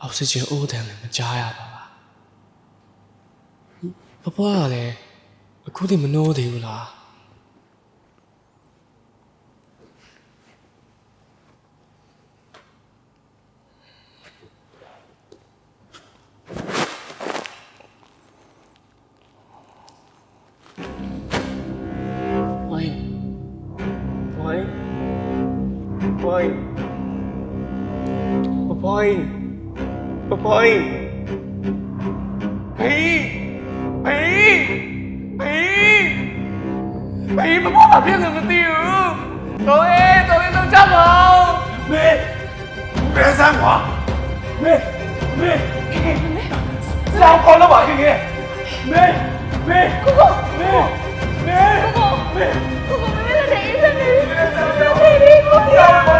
အောက်ဆီဂျင်အိုးတန်လည်းမကြားရပါဘူးဘဘွားကလည်းအခုထိမနှိုးသေးဘူးလား Boy! Boy! ผีผีผีผีมันพูดแบบเพี้ยนเลยมันติวตัวเองตัวเองต้องจับเราเม่เม่สร้างหัวเม่เม่สร้างคนแล้วบอกอย่างเงี้ยเม่เม่กูกูเม่เม่กูกูเม่กูกูไม่ได้ใช้อินเทอร์เน็ตไม่ได้ใช้อินเทอร์เน็ต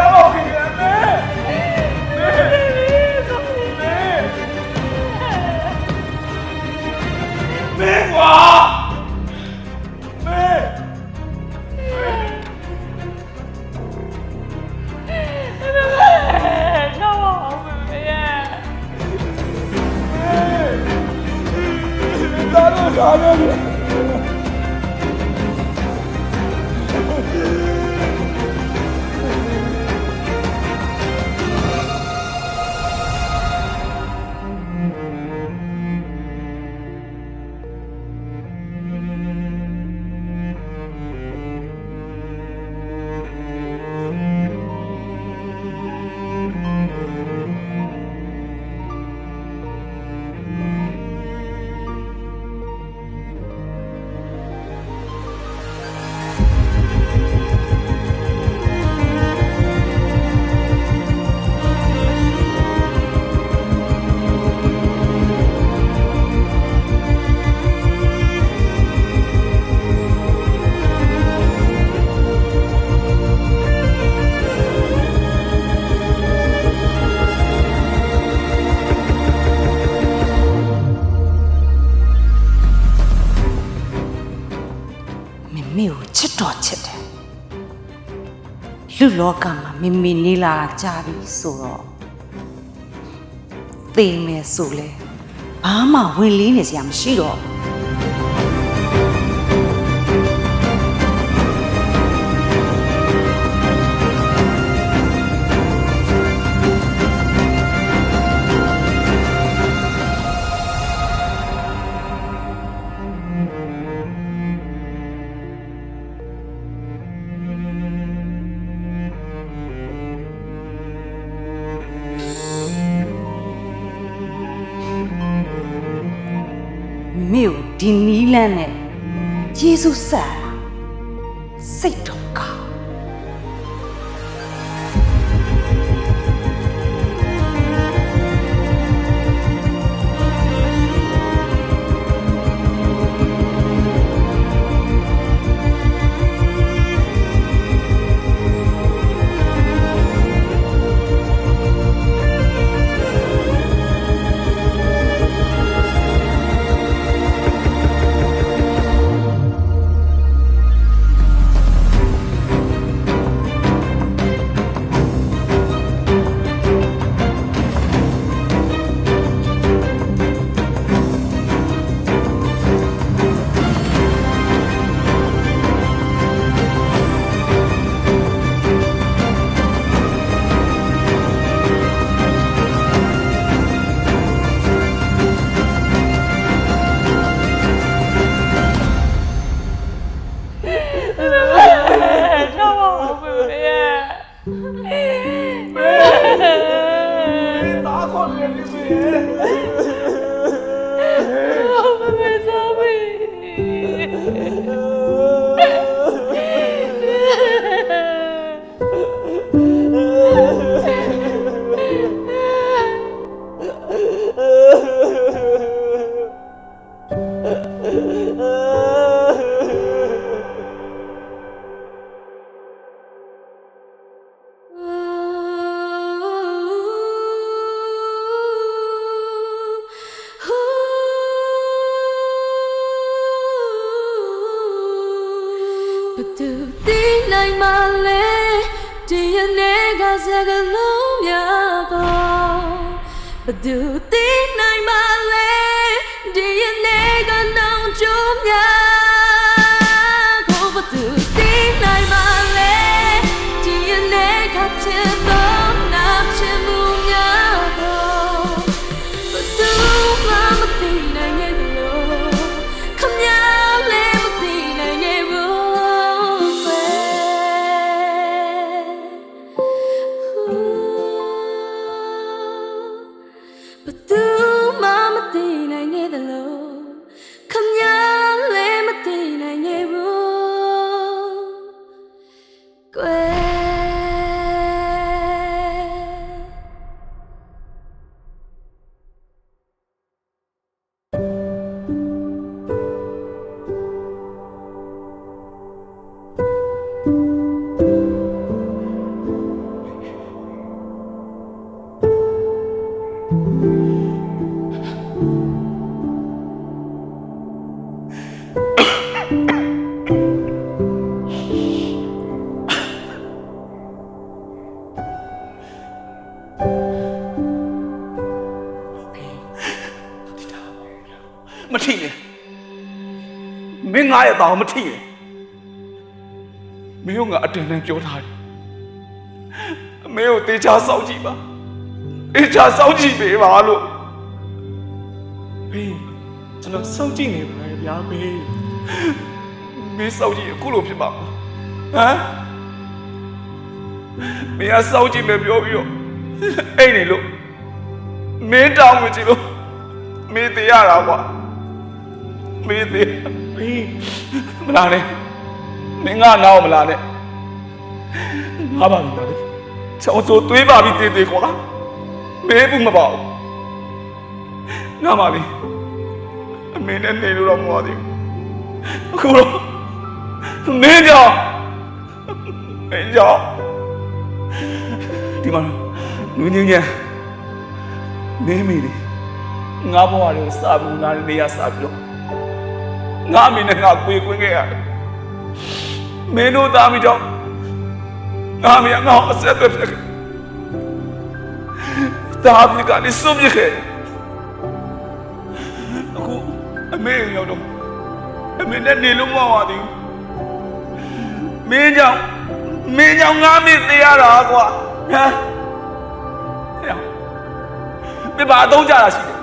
God, လူလောကမှာမမေနေလာတာကြာပြီဆိုတော့သေမယ်ဆိုလဲဘာမှဝင်လေးနေစရာမရှိတော့ဘူး မြို့ဒီနီးလန်းနဲ့ယေရှုဆက်တာစိတ်တော့ကောင်းတော့ တောင်မထိနဲ့မင်းတို့ငါအတင်နဲ့ပြောထားတယ်အမေကိုတေချာစောင့်ကြည့်ပါတေချာစောင့်ကြည့်ပေးပါလို့ဘေးကျွန်တော်စောင့်ကြည့်နေပါရဲ့ဗျာဘေးမင်းစောင့်ကြည့်အခုလိုဖြစ်ပါမလားဟမ်မင်းကစောင့်ကြည့်မယ်ပြောပြီးတော့အိတ်နေလို့မင်းတောင်းမကြည့်လို့မင်းတေရတာကွာမင်း သေးဘေးမလာနဲ့မင်းငါနောက်မလာနဲ့ငါပါပြီပါလေချောင်းစိုးသွေးပါပြီတေးသေးကွာမေးဘူးမပေါ့ငါပါပြီအမေနဲ့နေလို့တော့မဟုတ်သေးဘူးအခုတော့မင်းကြောင့်မင်းကြောင့်ဒီမှာနူးညင်းညံနေမိတယ်ငါဘဝလေးကိုစာဘူးနားနေရစာပြီးတော့ ငါအမေနဲ့ငါကွေကွင်းခဲ့ရတယ်မင်းတို့သားမိကြောင့်ငါအမေကငါ့ကိုအဆက်အသွယ်ဖြစ်ခဲ့တာပြကနေစွန့်ပစ်ခဲ့အခုအမေရောက်တော့အမေနဲ့နေလို့မဟုတ်ပါသေးဘူးမင်းကြောင့်မင်းကြောင့်ငါအမေသိရတာကွာဟမ်ဟဲ့မင်းဘာအသုံးကြတာရှိလဲ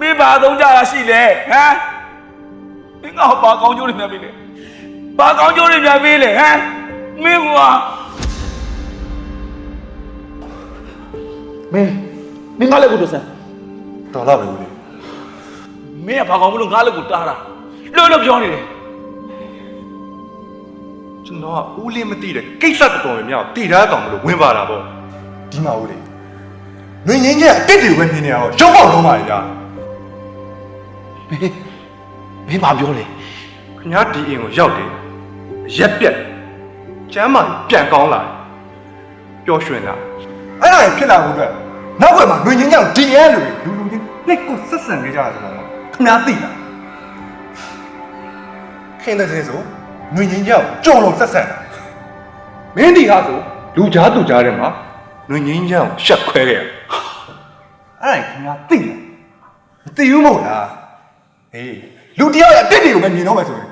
မင်းဘာအသုံးကြတာရှိလဲဟမ်မ င်းကဘာကောင်းကျိုးတွေများပေးလဲဘာကောင်းကျိုးတွေများပေးလဲဟမ်မင်းကွာမင်းမင်းငါလည်းကိုတော့ဆန်းတော်လာပဲဦးလေးမင်းကဘာကောင်းမလို့ငါ့လက်ကိုတားတာလွတ်လွတ်ပြောနေတယ်ကျွန်တော်ကဦးလေးမသိတဲ့ကိစ္စတော်တော်များများတည်ထားကောင်မလို့ဝင်ပါတာပေါ့ဒီမှာဦးလေးငွေငင်းကြီးအတစ်တွေပဲမြင်နေရတော့ရုပ်ပေါက်လုံးပါလေဗျာမင်း မင်းဘာပြောလဲခင်ဗျားဒီအိမ်ကိုရောက်တယ်ရက်ပြက်ကျမ်းမာပြန်ကောင်းလာတယ်ပျော်ရွှင်လာအဲ့ဒါဖြစ်လာဖို့အတွက်နောက်ဘက်မှာငွေငင်းကြီးဒီအဲလို့လူလူချင်းနှိတ်ကိုဆက်ဆံကြကြတာဆိုတော့ခင်ဗျားသိလားခင်တဲ့စင်းဆိုငွေငင်းကြီးကိုကြော်လို့ဆက်ဆံမင်းဒီဟာဆိုလူကြားသူကြားထဲမှာငွေငင်းကြီးကိုရှက်ခွဲခဲ့ရအဲ့ဒါခင်ဗျားသိလားမသိဘူးမဟုတ်လားဟေး လူတယောက်ရဲ့အတက်တွေကိုပဲမြင်တော့မယ်ဆိုရင်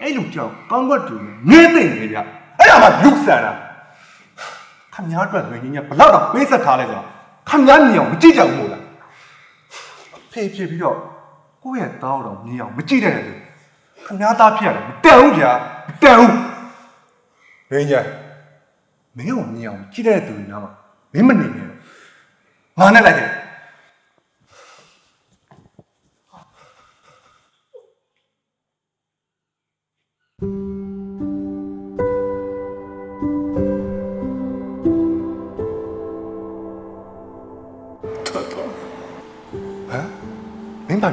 အဲ့လူကြောက်ကောင်းကွက်တူငင်းသိနေဗျအဲ့ဒါမှလူဆန်တာခမများအတွက်ငွေကြီးကဘလောက်တော့ပေးဆက်ထားလဲဆိုတော့ခမများမြင်အောင်မကြည့်ကြဘူးမို့လားဖေးဖြစ်ပြီးတော့ကိုယ့်ရဲ့သားတော်မြင်အောင်မကြည့်တဲ့တဲ့ခမများသားဖြစ်ရတယ်မတန်ဘူးဗျာမတန်ဘူးမင်းကြီးမင်းကိုမြင်အောင်ကြည့်တဲ့သူတွေနားမှာမင်းမနေနဲ့ငါနဲ့လိုက်တယ်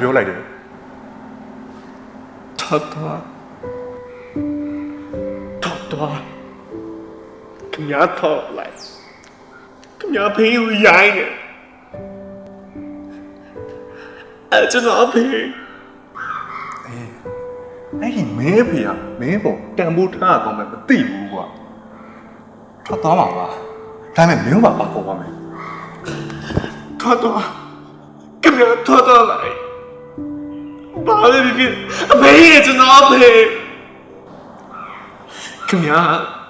ပြောလိုက်တယ်တော်တော်တော်တော်ခင်ဗျားတော့လိုက်ခင်ဗျားဖေးကိုရိုင်းနေအဲကျွန်တော်ဖေးအဲ့ဒီမင်းဖေကမင်းပေါ့တန်ဖိုးထားအောင်မယ်မသိဘူးကွာထွက်သွားပါပါဒါပေမဲ့မင်းကပါခေါ်ပါမယ်ထထွက်သွားခင်ဗျာထွက်သွားလိုက် ဘာလဲဖြစ်ဖြစ်အမေရဲ့ကျွန်တော်အဖေခင်ဗျာ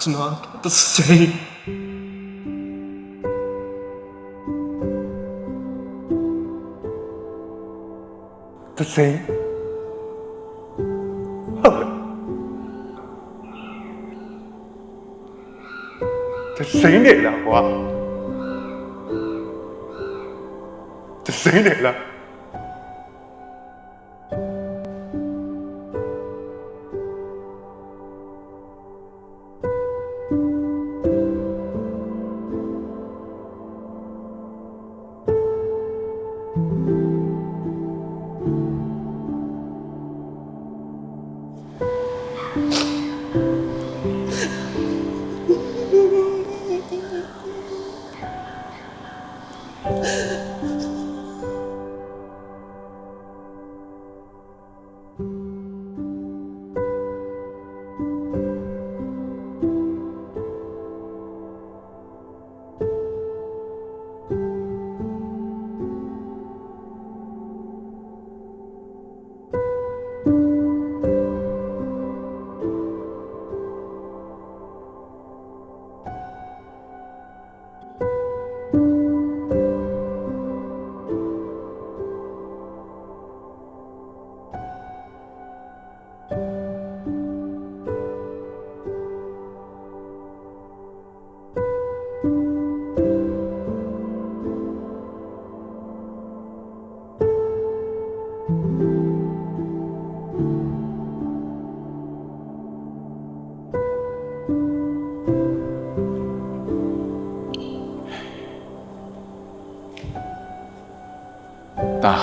ကျွန်တော်တစိမ့်တစိမ့်ဟုတ်လားတစိမ့်နေလားကွာတစိမ့်နေလား တာ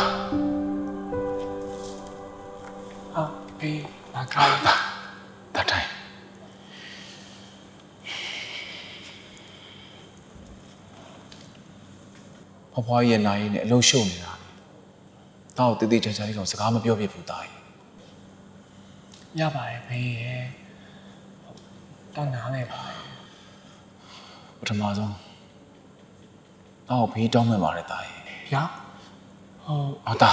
ဟာဘေးဘာခိုင်းတာတာတိုင်းဖွားဖွားရဲ့နိုင်ရင်းနဲ့အလုံးရှုံနေတာတောက်တည်တည်ချာချာလေးတော့စကားမပြောပြဘူးတာကြီးရပါတယ်ဘေးရဲ့တော့နားလဲပါပထမဆုံးတောက်ဖေးတောင်းမှန်ပါတယ်တာကြီးဗျာ ဟုတ်အော်တာ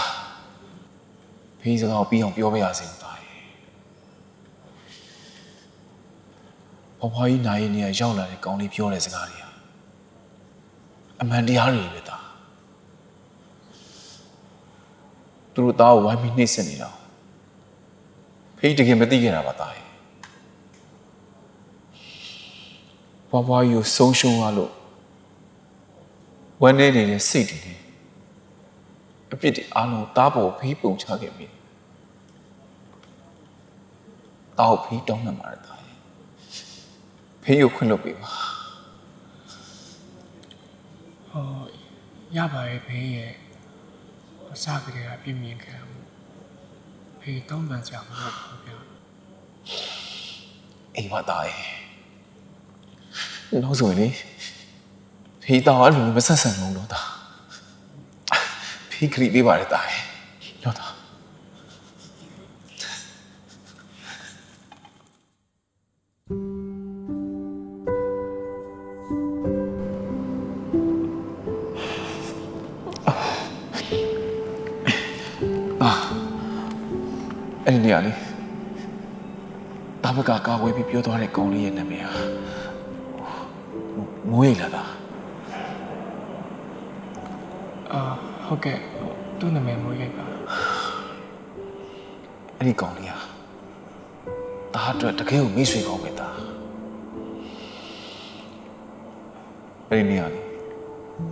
ဖေးစကားကိုပြီးအောင်ပြောပြရစီတာကြီးဖွားဖွားကြီးနိုင်ရင်းနဲ့ရောက်လာတဲ့ကောင်းလေးပြောတဲ့စကားတွေဟာအမှန်တရားတွေပဲတာသူတို့သားကိုဝိုင်းပြီးနှိမ့်ဆက်နေတာဖေးတကယ်မသိခဲ့တာပါသားရဲ့ဘွားဘွားကြီးကိုဆုံးရှုံးသွားလို့ဝမ်းနေနေတဲ့စိတ်တွေနဲ့ အပြစ်တွေအားလုံးတားပေါ်ဖေးပုံချခဲ့ပြီတောက်ဖေးတောင်းမှမှာတာရဲ့ဖေးကိုခွင့်လွတ်ပေးပါဟောရပါရဲ့ဘေးရဲ့အစကတည်းကပြင်းပြင်းခံမှုဖေးတောင်းပန်စရာမလိုဘူးဗျာအိမ်မှာတာရဲ့နောက်ဆိုရင်လေဖေးတောင်းအဲ့လိုမဆက်ဆံလို့တော့တာ ဖေးခရီးပေးပါလေတာရဲ့တော့တာအဲ့ဒီနေရာလေးတာဘကကာဝဲပြီးပြောသွားတဲ့ကောင်လေးရဲ့နာမည်ဟာမိုးရိပ်လာတာအာဟုတ်ကဲ့ သူ့နာမည်မိုးရိပ်ပါအဲ့ဒီကောင်လေးဟာတာအတွက်တကယ်ကိုမိတ်ဆွေကောင်းပဲတာအဲ့ဒီနေရာလေး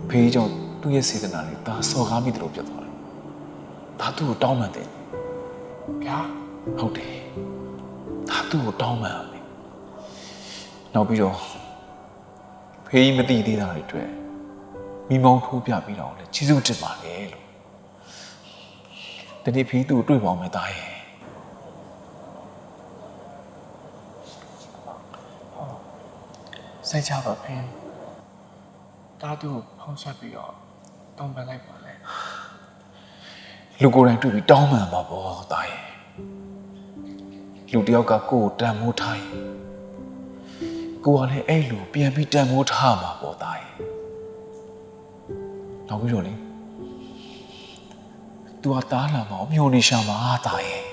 ဖေးကြောင့်သူ့ရဲ့စေတနာလေးဒါစော်ကားမိတယ်လို့ပြောသွားတယ်ဒါသူ့ကိုတောင်းပန်တယ်ဗျာဟုတ်တယ်ဒါသူ့ကိုတောင်းပန်ရမယ်နောက်ပြီးတော့ဖေးမသိသေးတာတွေအတွက်မိမောင်းထိုးပြပြီးတော့လေကျေးဇူးတင်ပါတယ်လို့ ဒီနေ့ဖေးသူ့ကိုတွေ့ပါအောင်မယ်တာရဲ့စိတ်ချပါဖေးတားသူ့ကိုဖုံးဆက်ပြီးတော့တောင်းပန်လိုက်ပါလေလူကိုယ်တိုင်တွေ့ပြီးတောင်းပန်ပါပေါ့တာရဲ့လူတစ်ယောက်ကကိုယ်ကိုတန်မိုးထားရင်ကိုယ်ကလည်းအဲ့လူပြန်ပြီးတန်မိုးထားမှာပေါ့တာရဲ့နောက်ပြီးတော့လေ तू ကတားလာမအောင်မျောနေရှာမှာတာရဲ့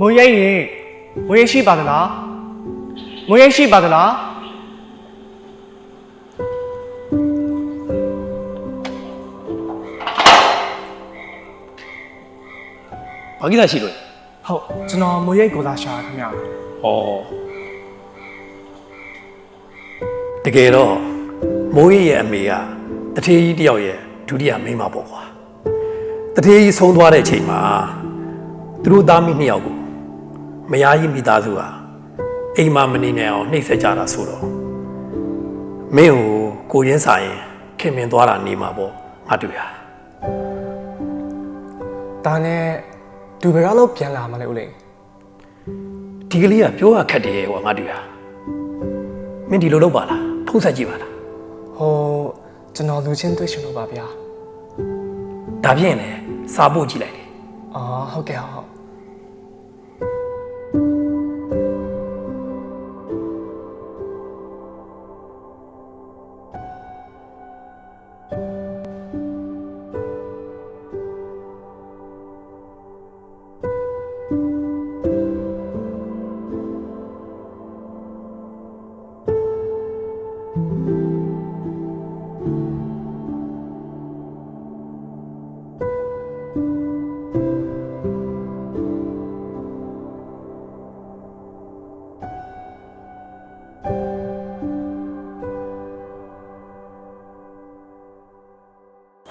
မွေရိပ်ရင်မွေရိပ်ရှိပါသလားမွေရိပ်ရှိပါသလားဘာကိစ္စရှိလို့လဲဟုတ်ကျွန်တော်မွေရိပ်ကိုသာရှာခင်ဗျာ။ဩတကယ်တော့မိုးရရဲ့အမေကတထေးကြီးတယောက်ရဲ့ဒုတိယမိန်းမပေါ့ကွာ။တထေးကြီးဆုံးသွားတဲ့အချိန်မှာသူတို့သားမိနှစ်ယောက်ကို မယားကြီးမိသားစုကအိမ်မှာမနေနိုင်အောင်နှိပ်စက်ကြတာဆိုတော့မင်းကိုကိုရင်းစာရင်ခင်မင်သွားတာနေမှာပေါ့ငါတွေ့ရဒါနဲ့ဒူဘယ်ကတော့ပြန်လာမလဲဦးလေးဒီကလေးကပြောရခက်တယ်ကွာငါတွေ့ရမင်းဒီလိုလုပ်ပါလားဖုံးဆက်ကြည့်ပါလားဟိုကျွန်တော်လူချင်းတွေ့ရှင်လို့ပါဗျာဒါဖြင့်လည်းစာပို့ကြည့်လိုက်တယ်အော်ဟုတ်ကဲ့ဟုတ်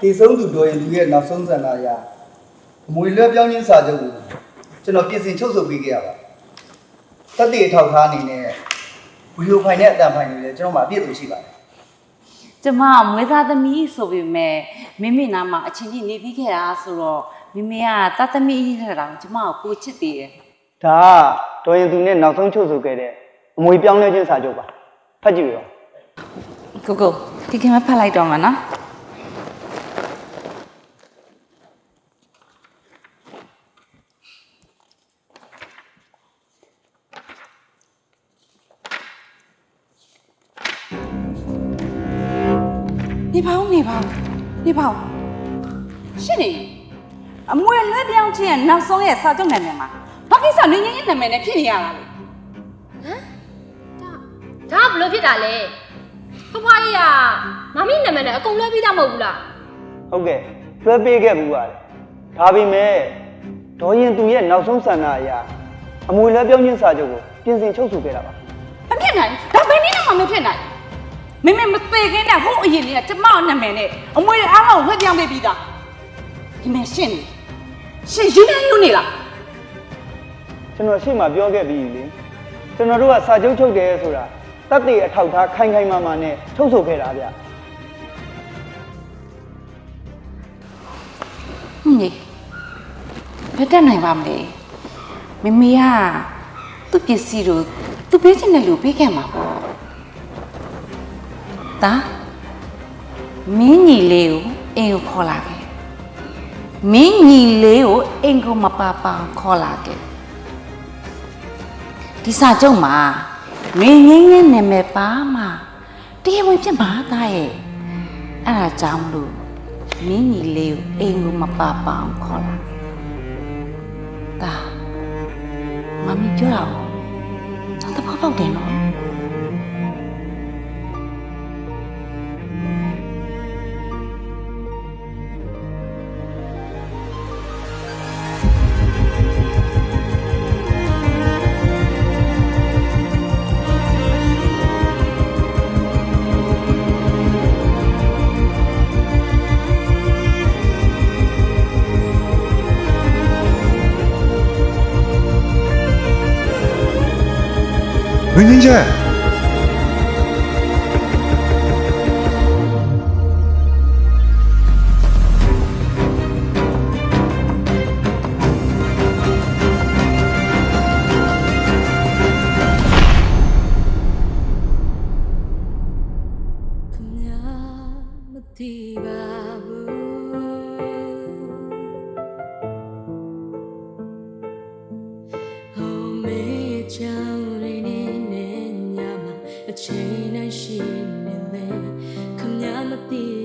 ဒီဆုံးသူတော်ရင်လူရဲ့နောက်ဆုံးဆန္ဒအရအမွေလွှဲပြောင်းခြင်းစာချုပ်ကိုကျွန်တော်ပြင်ဆင်ချုပ်ဆိုပေးခဲ့ရပါတတ်တည်အထောက်ထားအနေနဲ့ဗီဒီယိုဖိုင်နဲ့အတန်ဖိုင်တွေလည်းကျွန်တော်မှာအပြည့်အစုံရှိပါတယ်ကျမကမွေးသားသမီးဆိုပေမဲ့မိမိနာမှာအချင်းကြီးနေပြီးခဲ့တာဆိုတော့မိမိကတတ်သမီးကြီးထက်တောင်ကျမကိုပိုချစ်သေးတယ်ဒါကတော်ရင်သူနဲ့နောက်ဆုံးချုပ်ဆိုခဲ့တဲ့အမွေပြောင်းလဲခြင်းစာချုပ်ပါဖတ်ကြည့်ရောကိုကိုဒီကမဖတ်လိုက်တော့မှာနော် ပါဦးနေပါဦးနေပါဦးရှင်းနေအမွေလွှဲပြောင်းခြင်းရဲ့နောက်ဆုံးရဲ့စာချုပ်နာမည်မှာဘာကိစ္စနင်းငင်းရဲ့နာမည်နဲ့ဖြစ်နေရတာလဲဒါကဘလို့ဖြစ်တာလဲဖဖွားကြီးကမမီနာမည်နဲ့အကုန်လွှဲပြီးသားမဟုတ်ဘူးလားဟုတ်ကဲ့လွှဲပေးခဲ့ဘူးပါတယ်ဒါပေမဲ့ဒေါ်ရင်သူရဲ့နောက်ဆုံးဆန္ဒအရအမွေလွှဲပြောင်းခြင်းစာချုပ်ကိုပြင်ဆင်ချုပ်ဆိုခဲ့တာပါမဖြစ်နိုင်ဒါဘယ်နည်းနဲ့မှမဖြစ်နိုင် မမေမသေးခင်တဲ့ဟိုအရင်လေးကကျမ့နာမည်နဲ့အမွေတွေအားလုံးဝှက်ပြောင်းပေးပြီးသားဒီမဲ့ရှင်းနေရှင်ယူနေယူနေလားကျွန်တော်ရှေ့မှာပြောခဲ့ပြီးပြီလေကျွန်တော်တို့ကစာချုပ်ချုပ်တယ်ဆိုတာတတ်တည်အထောက်ထားခိုင်ခိုင်မာမာနဲ့ချုပ်ဆိုခဲ့တာဗျဟင်းလေဘယ်တက်နိုင်ပါမလဲမမေကသူ့ပစ္စည်းတို့သူပေးချင်တဲ့လူပေးခဲ့မှာပေါ့ ဒါမင်းညီလေးကိုအိမ်ကိုခေါ်လာခဲ့မင်းညီလေးကိုအိမ်ကိုမပါပအောင်ခေါ်လာခဲ့ဒီစာချုပ်မှာမင်းငင်းငင်းနာမည်ပါမှာတရားဝင်ဖြစ်မှာသားရဲ့အဲ့ဒါကြောင့်မလို့မင်းကြီးလေးကိုအိမ်ကိုမပါပအောင်ခေါ်လာတာမမီပြောတာကိုသဘောပေါက်တယ်နော် ကြောင်တွေနဲ့နဲ့ညမှာအချိန်တိုင်းရှိနေတယ်ခမမသိ